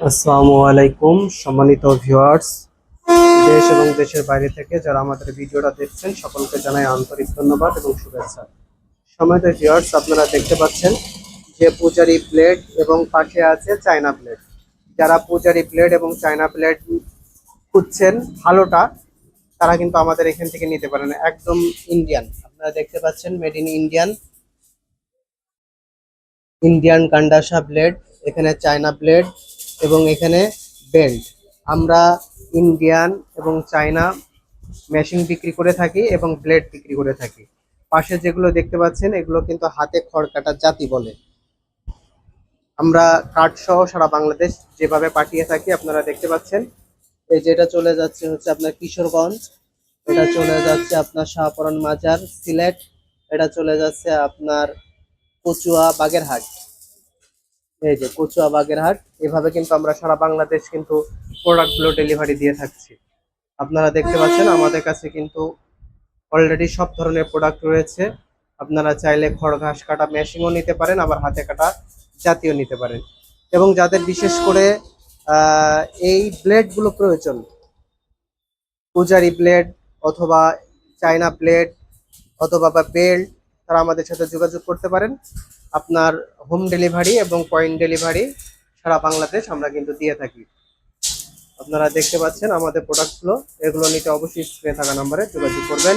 আসসালামু আলাইকুম, সম্মানিত ভিউয়ার্স দেশ এবং দেশের বাইরে থেকে যারা আমাদের ভিডিওটা দেখছেন, সকলকে জানাই আন্তরিক ধন্যবাদ এবং শুভেচ্ছা। সম্মানিত ভিউয়ার্স আপনারা দেখতে পাচ্ছেন যে পূজারি প্লেট এবং পাশে আছে চায়না প্লেট যারা পূজারি প্লেট এবং চায়না প্লেট খুঁজছেন ভালোটা, তারা কিন্তু আমাদের এখান থেকে নিতে পারেন। একদম ইন্ডিয়ান আপনারা দেখতে পাচ্ছেন মেড ইন ইন্ডিয়ান ইন্ডিয়ান কান্ডাসা ব্লেড এখানে চায়না ব্লেড এবং এখানে বেল্ট আমরা ইন্ডিয়ান এবং চায়না মেশিন বিক্রি করে থাকি এবং ব্লেড বিক্রি করে থাকি। পাশে যেগুলো দেখতে পাচ্ছেন, এগুলো কিন্তু হাতে খড় কাটার জাতি বলে। আমরা কাঠ সহ সারা বাংলাদেশ যেভাবে পাঠিয়ে থাকি, আপনারা দেখতে পাচ্ছেন। এই যেটা চলে যাচ্ছে হচ্ছে আপনার কিশোরগঞ্জ, এটা চলে যাচ্ছে আপনার শাহপরান মাজার, সিলেট, এটা চলে যাচ্ছে আপনার কচুয়া, বাগেরহাট। এই যে কচুয়া বাগেরহাট এভাবে কিন্তু আমরা সারা বাংলাদেশ কিন্তু প্রোডাক্টগুলো ডেলিভারি দিয়ে থাকছি। আপনারা দেখতে পাচ্ছেন, আমাদের কাছে কিন্তু অলরেডি সব ধরনের প্রোডাক্ট রয়েছে। আপনারা চাইলে খড়, ঘাস কাটা মেশিনও নিতে পারেন, আবার হাতে কাটা জাতীয় নিতে পারেন। এবং যাদের বিশেষ করে এই ব্লেডগুলো প্রয়োজন, পূজারি ব্লেড অথবা চায়না ব্লেড অথবা বা বেল্ট তারা আমাদের সাথে যোগাযোগ করতে পারেন। আপনার হোম ডেলিভারি এবং পয়েন্ট ডেলিভারি সারা বাংলাদেশ আমরা কিন্তু দিয়ে থাকি। আপনারা দেখতে পাচ্ছেন আমাদের প্রোডাক্টগুলো এগুলো নিতে অবশ্যই স্ক্রিনে থাকা নাম্বারে যোগাযোগ করবেন।